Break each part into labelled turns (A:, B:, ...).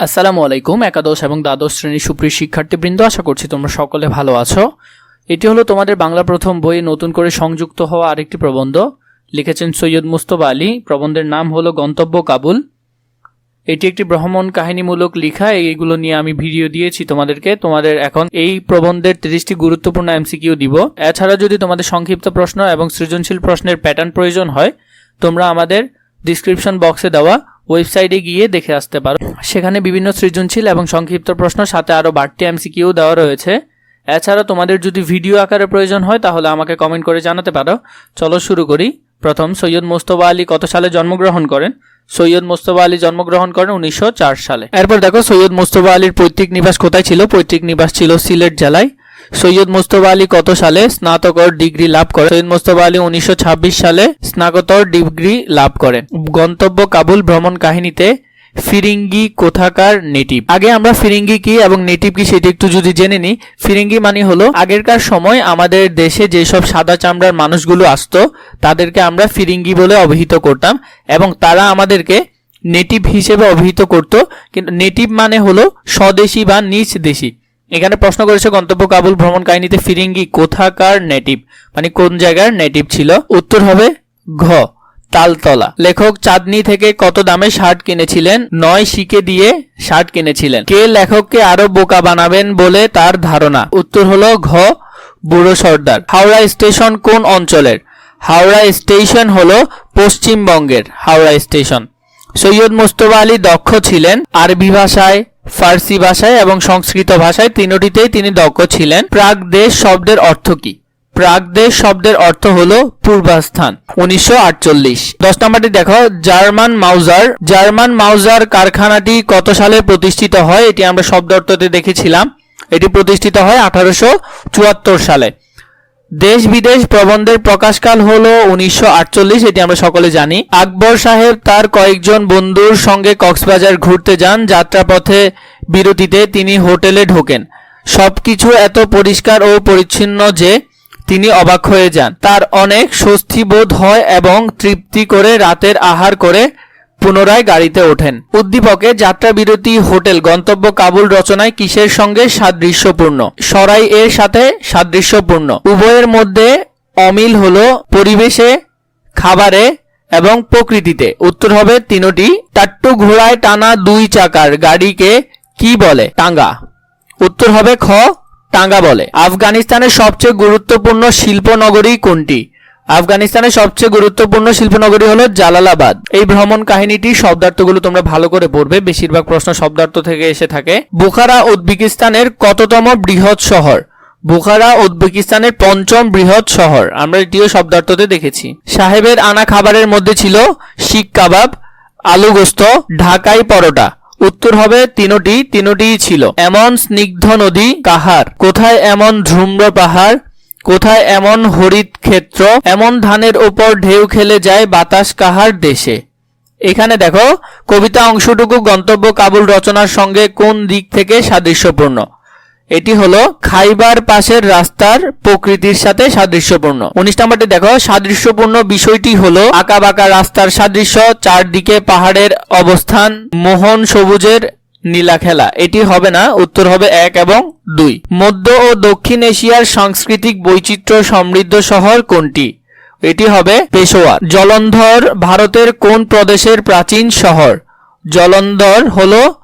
A: আসসালামু আলাইকুম, একাদশ এবং দ্বাদশ শ্রেণির সুপ্রিয় শিক্ষার্থীবৃন্দ, আশা করছি তোমরা সকলে ভালো আছো। এটি হলো তোমাদের বাংলা প্রথম বইয়ে নতুন করে সংযুক্ত হওয়া আরেকটি প্রবন্ধ। লিখেছেন সৈয়দ মুস্তফা আলী। প্রবন্ধের নাম হলো গন্তব্য কাবুল। এটি একটি ভ্রমণ কাহিনীমূলক লেখা। এইগুলো নিয়ে আমি ভিডিও দিয়েছি তোমাদেরকে। তোমাদের এখন এই প্রবন্ধের তিরিশটি গুরুত্বপূর্ণ এমসিকিউ দিব। এছাড়া যদি তোমাদের সংক্ষিপ্ত প্রশ্ন এবং সৃজনশীল প্রশ্নের প্যাটার্ন প্রয়োজন হয়, তোমরা আমাদের ডিসক্রিপশন বক্সে দেওয়া ওয়েবসাইটে গিয়ে দেখে আসতে পারো। সেখানে বিভিন্ন সৃজনশীল এবং সংক্ষিপ্ত প্রশ্ন, সাথে আরও বাড়তি এমসিকিউ দেওয়া রয়েছে। এছাড়া তোমাদের যদি ভিডিও আকারে প্রয়োজন হয়, তাহলে আমাকে কমেন্ট করে জানাতে পারো। চলো শুরু করি। প্রথম, সৈয়দ মোস্তফা আলী কত সালে জন্মগ্রহণ করেন? সৈয়দ মোস্তফা আলী জন্মগ্রহণ করেন উনিশশো চার সালে। এরপর দেখো, সৈয়দ মোস্তফা আলীর পৈতৃক নিবাস কোথায় ছিল? পৈতৃক নিবাস ছিল সিলেট জেলায়। সৈয়দ মোস্তফা আলী কত সালে স্নাতকর ডিগ্রি লাভ করে সৈয়দ মোস্তফা আলী উনিশশো সালে স্নাতকোত্তর ডিগ্রি লাভ করেন। গন্তব্য কাবুল ভ্রমণ কাহিনীতে ফিরিঙ্গি কোথাকার নেটিভ। আগে আমরা ফিরিঙ্গি কি এবং নেটিভ কি সেটি একটু যদি জেনে নিই। ফিরিঙ্গি মানে হলো আগেরকার সময় আমাদের দেশে যেসব সাদা চামড়ার মানুষগুলো আসতো, তাদেরকে আমরা ফিরিঙ্গি বলে অভিহিত করতাম এবং তারা আমাদেরকে নেটিভ হিসেবে অভিহিত করত। কিন্তু নেটিভ মানে হলো স্বদেশী বা নিজ দেশি। এখানে প্রশ্ন করেছে গন্তব্য কাবুল ভ্রমণ কাহিনীতে ফিরিঙ্গি কোথাকার নেটিভ? মানে কোন জায়গার নেটিভ ছিল? উত্তর হবে ঘ, তালতলা। লেখক চাঁদনি থেকে কত দামে শার্ট কিনেছিলেন? নয় শিকে দিয়ে শার্ট কিনেছিলেন। কে লেখককে আরও বোকা বানাবেন বলে তার ধারণা? উত্তর হলো ঘ, বুড়ো সর্দার। হাওড়া স্টেশন কোন অঞ্চলের? হাওড়া স্টেশন হলো পশ্চিমবঙ্গের হাওড়া স্টেশন। সৈয়দ মোস্তফা আলী দক্ষ ছিলেন আরবি ভাষায়। ফার্সি ভাষায় এবং সংস্কৃত ভাষায় তিনটিতেই তিনি দক্ষ ছিলেন। প্রাগ দেশ শব্দের অর্থ কি? প্রাগদেশ শব্দের অর্থ হল পূর্বাস্থান, উনিশশো দশ নম্বরটি দেখো, জার্মান মাউজার। জার্মান মাউজার কারখানাটি কত সালে প্রতিষ্ঠিত হয়? এটি আমরা শব্দ অর্থতে দেখেছিলাম। এটি প্রতিষ্ঠিত হয় আঠারোশো চুয়াত্তর সালে। দেশ বিদেশ প্রবন্ধের প্রকাশকাল হলো উনিশশো এটি আমরা সকলে জানি। আকবর সাহেব তার কয়েকজন বন্ধুর সঙ্গে কক্সবাজার ঘুরতে যান। যাত্রাপথে বিরতিতে তিনি হোটেলে ঢোকেন। সবকিছু এত পরিষ্কার ও পরিচ্ছন্ন যে তিনি অবাক হয়ে যান। তার অনেক স্বস্তি বোধ হয় এবং তৃপ্তি করে রাতের আহার করে পুনরায় গাড়িতে ওঠেন। উদ্দীপকে যাত্রা বিরতি হোটেল গন্তব্য কাবুল রচনায় কিসের সঙ্গে সাদৃশ্যপূর্ণ? সরাই এর সাথে সাদৃশ্যপূর্ণ। উভয়ের মধ্যে অমিল হল পরিবেশে, খাবারে এবং প্রকৃতিতে। উত্তর হবে তিনটি। টাট্টু ঘোড়ায় টানা দুই চাকার গাড়িকে কি বলে? টাঙ্গা। উত্তর হবে খ, টাঙ্গা বলে। আফগানিস্তানের সবচেয়ে গুরুত্বপূর্ণ শিল্পনগরী কোনটি? আফগানিস্তানের সবচেয়ে গুরুত্বপূর্ণ শিল্পনগরী হলো জালালাবাদ। এই ভ্রমণ কাহিনীটি শব্দার্থগুলো তোমরা ভালো করে পড়বে। বেশিরভাগ প্রশ্ন শব্দার্থ থেকে এসে থাকে। বুখারা উজবেকিস্তানের কততম বৃহৎ শহর? বুখারা উজবেকিস্তানের পঞ্চম বৃহৎ শহর। আমরা এটিও শব্দার্থতে দেখেছি। সাহেবের আনা খাবারের মধ্যে ছিল শিক কাবাব, আলু গোস্ত, ঢাকাই পরোটা। উত্তর হবে তিনটি, তিনটিই ছিল। এমন স্নিগ্ধ নদী কাহার? কোথায় এমন ধ্রুম্র পাহাড়? কোথায় এমন হরিত ক্ষেত্র? এমন ধানের ওপর ঢেউ খেলে যায় বাতাস কাহার দেশে? এখানে দেখো, কবিতা অংশটুকু গন্তব্য কাবুল রচনার সঙ্গে কোন দিক থেকে সাদৃশ্যপূর্ণ? এটি হলো খাইবার পাশের রাস্তার প্রকৃতির সাথে সাদৃশ্যপূর্ণ। উনিশ নম্বরটি দেখো, সাদৃশ্যপূর্ণ বিষয়টি হলো আঁকা বাঁকা রাস্তার সাদৃশ্য, চারদিকে পাহাড়ের অবস্থান, মোহন সবুজের নীলা খেলা। এটি হবে না, উত্তর হবে এক এবং দুই। মধ্য ও দক্ষিণ এশিয়ার সাংস্কৃতিক বৈচিত্র্য সমৃদ্ধ শহর কোনটি? এটি হবে পেশোয়ার জলন্ধর ভারতের কোন প্রদেশের প্রাচীন শহর? জলন্ধর হলো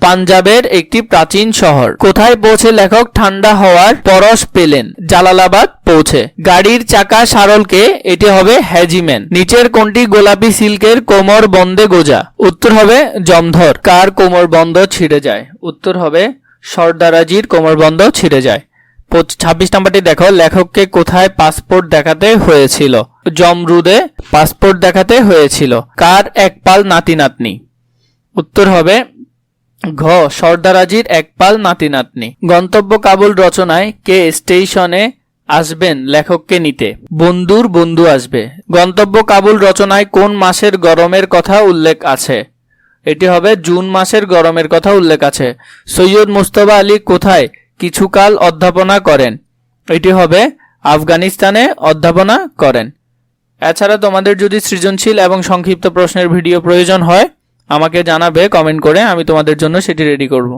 A: পাঞ্জাবের একটি প্রাচীন শহর। কোথায় পৌঁছে লেখক ঠান্ডা হওয়ার পরশ পেলেন? জালালাবাদ পৌঁছে। গাড়ির চাকা সারলকে এটি হবে হ্যাজিম্যান। নিচের কোনটি গোলাপি সিল্কের কোমর বন্দে গোজা? উত্তর হবে জমধর। কার কোমর বন্ধ ছিঁড়ে যায়? উত্তর হবে সর্দারাজির কোমর বন্ধ ছিঁড়ে যায়। ছাব্বিশ নাম্বারটি দেখো, লেখককে কোথায় পাসপোর্ট দেখাতে হয়েছিল? জমরুদে পাসপোর্ট দেখাতে হয়েছিল। কার এক পাল নাতি নাতনি উত্তর হবে ঘ সর্দারাজির একপাল নাতি নাতনি গন্তব্য কাবুল রচনায় কে স্টেশনে আসবেন লেখককে নিতে? বন্ধুর বন্ধু আসবে। গন্তব্য কাবুল রচনায় কোন মাসের গরমের কথা উল্লেখ আছে? এটি হবে জুন মাসের গরমের কথা উল্লেখ আছে। সৈয়দ মুস্তফা আলী কোথায় কিছুকাল অধ্যাপনা করেন? এটি হবে আফগানিস্তানে অধ্যাপনা করেন। এছাড়া তোমাদের যদি সৃজনশীল এবং সংক্ষিপ্ত প্রশ্নের ভিডিও প্রয়োজন হয় আমাকে জানাবে কমেন্ট করে আমি তোমাদের জন্য সেটি রেডি করব।